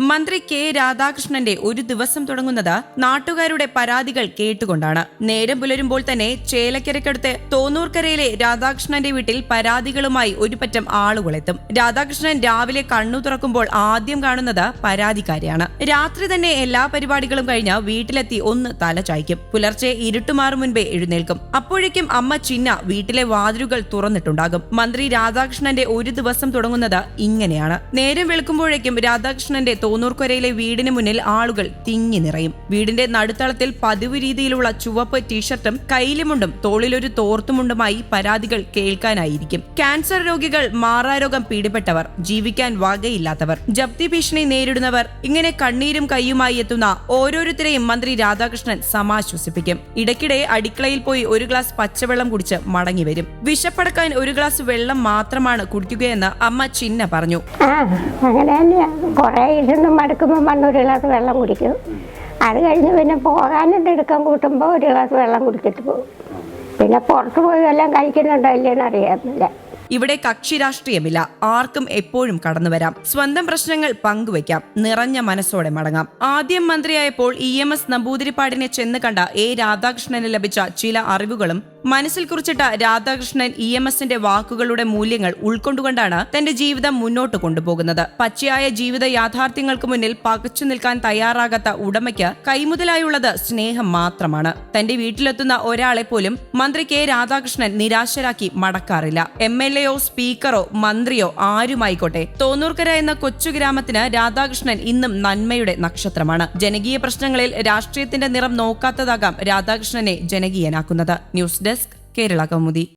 മന്ത്രി കെ രാധാകൃഷ്ണന്റെ ഒരു ദിവസം തുടങ്ങുന്നത് നാട്ടുകാരുടെ പരാതികൾ കേട്ടുകൊണ്ടാണ്. നേരം പുലരുമ്പോൾ തന്നെ ചേലക്കരക്കടുത്ത് തോന്നൂർക്കരയിലെ രാധാകൃഷ്ണന്റെ വീട്ടിൽ പരാതികളുമായി ഒരു പറ്റം ആളുകളെത്തും. രാധാകൃഷ്ണൻ രാവിലെ കണ്ണു തുറക്കുമ്പോൾ ആദ്യം കാണുന്നത് പരാതിക്കാരെയാണ്. രാത്രി തന്നെ എല്ലാ പരിപാടികളും കഴിഞ്ഞ് വീട്ടിലെത്തി ഒന്ന് തല ചായ്ക്കും. പുലർച്ചെ ഇരുട്ടുമാറും മുൻപേ എഴുന്നേൽക്കും. അപ്പോഴേക്കും അമ്മ ചിന്ന വീട്ടിലെ വാതിലുകൾ തുറന്നിട്ടുണ്ടാകും. മന്ത്രി രാധാകൃഷ്ണന്റെ ഒരു ദിവസം തുടങ്ങുന്നത് ഇങ്ങനെയാണ്. നേരം വെളുക്കുമ്പോഴേക്കും രാധാകൃഷ്ണന്റെ തോന്നൂർക്കൊരയിലെ വീടിന് മുന്നിൽ ആളുകൾ തിങ്ങി നിറയും. വീടിന്റെ നടുത്തളത്തിൽ പതിവ് രീതിയിലുള്ള ചുവപ്പ് ടീഷർട്ടും കയ്യിലുമുണ്ടും തോളിലൊരു തോർത്തുമുണ്ടുമായി പരാതികൾ കേൾക്കാനായിരിക്കും. ക്യാൻസർ രോഗികൾ മാറാരോഗം പീഡിപ്പെട്ടവർ ജീവിക്കാൻ വകയില്ലാത്തവർ. ജപ്തി ഭീഷണി നേരിടുന്നവർ ഇങ്ങനെ കണ്ണീരും കൈയുമായി എത്തുന്ന ഓരോരുത്തരെയും മന്ത്രി രാധാകൃഷ്ണൻ സമാശ്വസിപ്പിക്കും. ഇടയ്ക്കിടെ അടുക്കളയിൽ പോയി ഒരു ഗ്ലാസ് പച്ചവെള്ളം കുടിച്ച് മടങ്ങിവരും വിശപ്പടക്കാൻ ഒരു ഗ്ലാസ് വെള്ളം മാത്രമാണ് കുടിക്കുകയെന്ന് അമ്മ ചിന്ന പറഞ്ഞു. അങ്ങനെ കുറേ ഇരുന്ന് മടുക്കുമ്പോൾ മണ്ണ് ഒരു ഗ്ലാസ് വെള്ളം കുടിക്കും. അത് കഴിഞ്ഞ് പിന്നെ പോകാനുണ്ട് എടുക്കാൻ കൂട്ടുമ്പോൾ ഒരു ഗ്ലാസ് വെള്ളം കുടിച്ചിട്ട് പോകും. പിന്നെ പുറത്ത് പോയി എല്ലാം കഴിക്കുന്നുണ്ടോ ഇല്ലയെന്ന് അറിയാമില്ല ഇവിടെ കക്ഷി രാഷ്ട്രീയമില്ല. ആർക്കും എപ്പോഴും കടന്നു വരാം. സ്വന്തം പ്രശ്നങ്ങൾ പങ്കുവയ്ക്കാം. നിറഞ്ഞ മനസ്സോടെ മടങ്ങാം. ആദ്യം മന്ത്രിയായപ്പോൾ ഇ എം എസ് നമ്പൂതിരിപ്പാടിനെ ചെന്ന് കണ്ട എ രാധാകൃഷ്ണന് ലഭിച്ച ചില അറിവുകളും മനസ്സിൽ കുറിച്ചിട്ട രാധാകൃഷ്ണൻ ഇ എം എസിന്റെ വാക്കുകളുടെ മൂല്യങ്ങൾ ഉൾക്കൊണ്ടുകൊണ്ടാണ് തന്റെ ജീവിതം മുന്നോട്ട് കൊണ്ടുപോകുന്നത്. പച്ചയായ ജീവിത യാഥാർത്ഥ്യങ്ങൾക്ക് മുന്നിൽ പകച്ചു നിൽക്കാൻ തയ്യാറാകാത്ത ഉടമയ്ക്ക് കൈമുതലായുള്ളത് സ്നേഹം മാത്രമാണ്. തന്റെ വീട്ടിലെത്തുന്ന ഒരാളെ പോലും മന്ത്രി കെ രാധാകൃഷ്ണൻ നിരാശരാക്കി മടക്കാറില്ല. എം എൽ എയോ സ്പീക്കറോ മന്ത്രിയോ ആരുമായിക്കോട്ടെ. തോന്നൂർക്കര എന്ന കൊച്ചു ഗ്രാമത്തിന് രാധാകൃഷ്ണൻ ഇന്നും നന്മയുടെ നക്ഷത്രമാണ്. ജനകീയ പ്രശ്നങ്ങളിൽ രാഷ്ട്രീയത്തിന്റെ നിറം നോക്കാത്തതാകാം രാധാകൃഷ്ണനെ ജനകീയനാക്കുന്നത്. News desk Qué era la comodidad.